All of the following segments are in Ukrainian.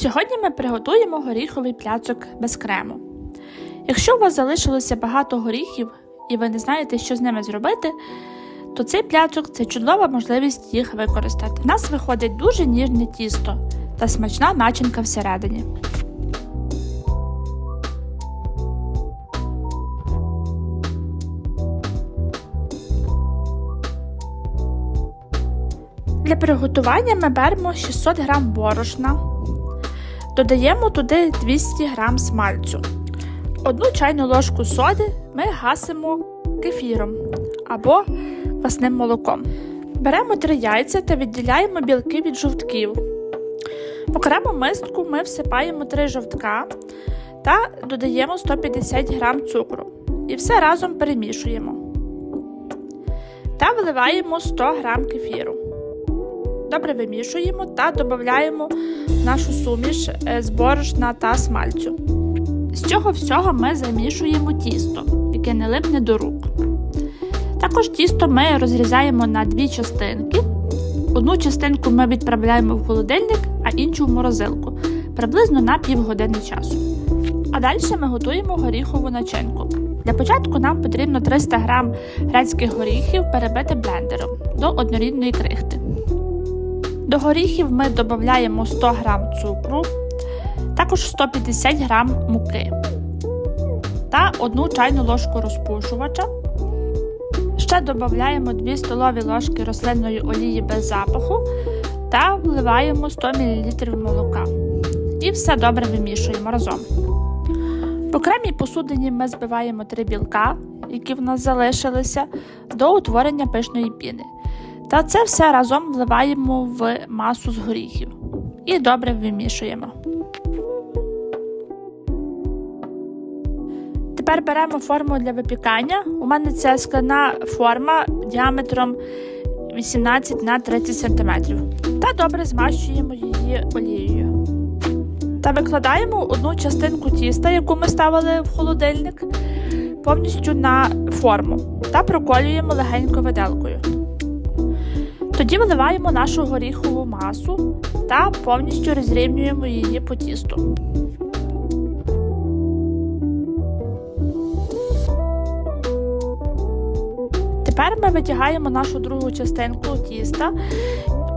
Сьогодні ми приготуємо горіховий пляцок без крему. Якщо у вас залишилося багато горіхів і ви не знаєте, що з ними зробити, то цей пляцок це чудова можливість їх використати. В нас виходить дуже ніжне тісто та смачна начинка всередині. Для приготування ми беремо 600 г борошна, додаємо туди 200 г смальцю. Одну чайну ложку соди ми гасимо кефіром або квасним молоком. Беремо 3 яйця та відділяємо білки від жовтків. В окрему миску ми всипаємо 3 жовтка та додаємо 150 г цукру. І все разом перемішуємо. Та виливаємо 100 г кефіру. Добре вимішуємо та додаємо нашу суміш е, з борошна та смальцю. З цього всього ми замішуємо тісто, яке не липне до рук. Також тісто ми розрізаємо на дві частинки. Одну частинку ми відправляємо в холодильник, а іншу в морозилку приблизно на півгодини часу. А далі ми готуємо горіхову начинку. Для початку нам потрібно 300 г грецьких горіхів перебити блендером до однорідної крихти. До горіхів ми додаємо 100 г цукру, також 150 г муки та 1 чайну ложку розпушувача. Ще додаємо 2 столові ложки рослинної олії без запаху та вливаємо 100 мл молока. І все добре вимішуємо разом. В окремій посудині ми збиваємо 3 білка, які в нас залишилися, до утворення пишної піни. Та це все разом вливаємо в масу з горіхів і добре вимішуємо. Тепер беремо форму для випікання. У мене це скляна форма діаметром 18 на 30 см. Та добре змащуємо її олією. Та викладаємо одну частинку тіста, яку ми ставили в холодильник, повністю на форму та проколюємо легенько виделкою. Тоді виливаємо нашу горіхову масу та повністю розрівнюємо її по тісту. Тепер ми витягаємо нашу другу частинку тіста.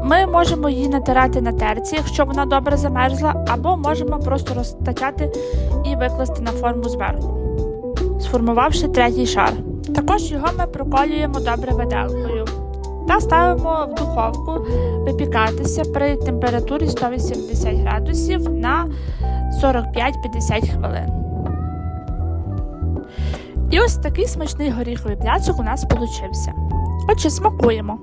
Ми можемо її натирати на терці, якщо вона добре замерзла, або можемо просто розтачати і викласти на форму зверху, сформувавши третій шар. Також його ми проколюємо добре виделкою та ставимо в духовку випікатися при температурі 180 градусів на 45-50 хвилин. І ось такий смачний горіховий пляцок у нас получився. Отже, смакуємо.